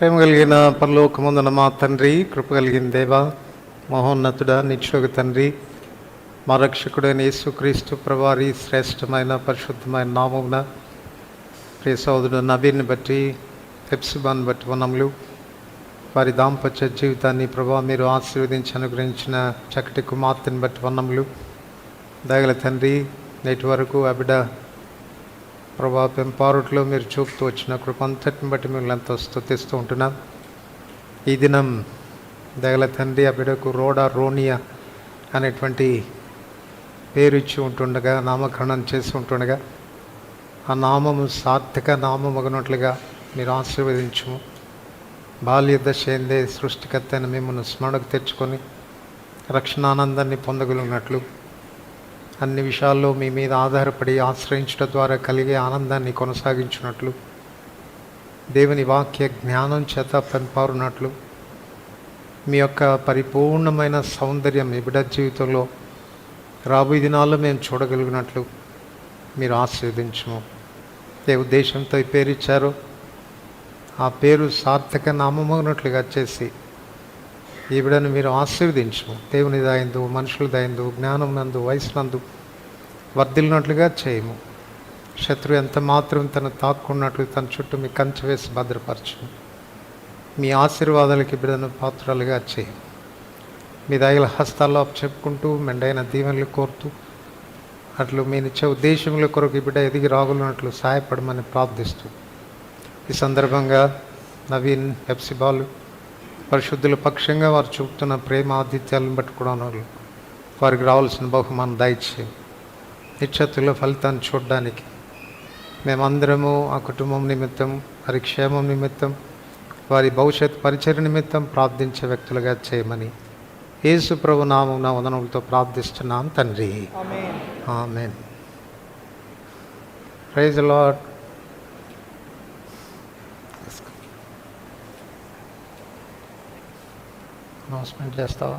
ప్రేమ కలిగిన పరలోకముందున మా తండ్రి కృప కలిగిన దేవ మహోన్నతుడ నిక్షోగ తండ్రి మా రక్షకుడైన యేసుక్రీస్తు ప్రవారి శ్రేష్టమైన పరిశుద్ధమైన నామమున ప్రియ సోదరుడు నబీని బట్టి హెప్సిబాన్ బట్టి వనములు. వారి దాంపత్య జీవితాన్ని ప్రభా మీరు ఆశీర్వదించి అనుగ్రహించిన చక్కటి కుమార్తెని బట్టి వనములు. దయగల తండ్రి నేటి వరకు అబిడ ప్రభా పెంపారుట్లో మీరు చూపుతూ వచ్చిన కృపంతటిని బట్టి మిమ్మల్ని ఎంతో స్థుతిస్తూ ఉంటున్నాం. ఈ దినం దగల తండ్రి ఆ బిడకు రోడా రోనియా అనేటువంటి పేరు ఇచ్చి ఉంటుండగా నామకరణం చేసి ఉంటుండగా ఆ నామము సార్థక నామమగనట్లుగా మీరు ఆశీర్వదించము. బాల్య దశ ఏందే సృష్టికర్త అయిన మిమ్మల్ని స్మరణకు తెచ్చుకొని రక్షణానందాన్ని పొందగలిగినట్లు అన్ని విషయాల్లో మీ మీద ఆధారపడి ఆశ్రయించడం ద్వారా కలిగే ఆనందాన్ని కొనసాగించినట్లు దేవుని వాక్య జ్ఞానం చేత పెంపారున్నట్లు మీ యొక్క పరిపూర్ణమైన సౌందర్యం మీ బిడ్డ జీవితంలో రాబోయే దినాల్లో మేము చూడగలిగినట్లు మీరు ఆశీర్వదించము. ఏ ఉద్దేశంతో ఈ పేరు ఇచ్చారో ఆ పేరు సార్థక నామమగినట్లుగా చేసి ఈ మీరు ఆశీర్వదించము. దేవుని దాయందు మనుషుల దాయందు జ్ఞానం నందు వయసు నందు వర్ధిల్లినట్లుగా చేయము. శత్రువు ఎంత మాత్రం తను తాక్కున్నట్లు తన చుట్టూ మీ కంచె వేసి భద్రపరచు మీ ఆశీర్వాదాలకి బిడ్డను పాత్రలుగా చేయి. మీ దయల హస్తాల్లో చెప్పుకుంటూ మెండైన దీవెనలు కోరుతూ అట్లు మీ నిత్య ఉద్దేశముల కొరకు బిడ్డ ఎదిగి రాగులున్నట్లు సహాయపడమని ప్రార్థిస్తూ. ఈ సందర్భంగా నవీన్ ఎప్సిబాలు పరిశుద్ధుల పక్షంగా వారు చూపుతున్న ప్రేమ ఆతిథ్యాలను బట్టి కూడా వారికి రావాల్సిన బహుమానం దయచే నిత్యత్తుల ఫలితాన్ని చూడడానికి. మేమందరము ఆ కుటుంబం నిమిత్తం వారి క్షేమం నిమిత్తం వారి భవిష్యత్ పరిచయ నిమిత్తం ప్రార్థించే వ్యక్తులుగా చేయమని యేసు ప్రభు నామం వదనములతో ప్రార్థిస్తున్నాం తండ్రి. ఆమెన్. ప్రైజ్ లాడ్ అనౌన్స్మెంట్ చేస్తావా?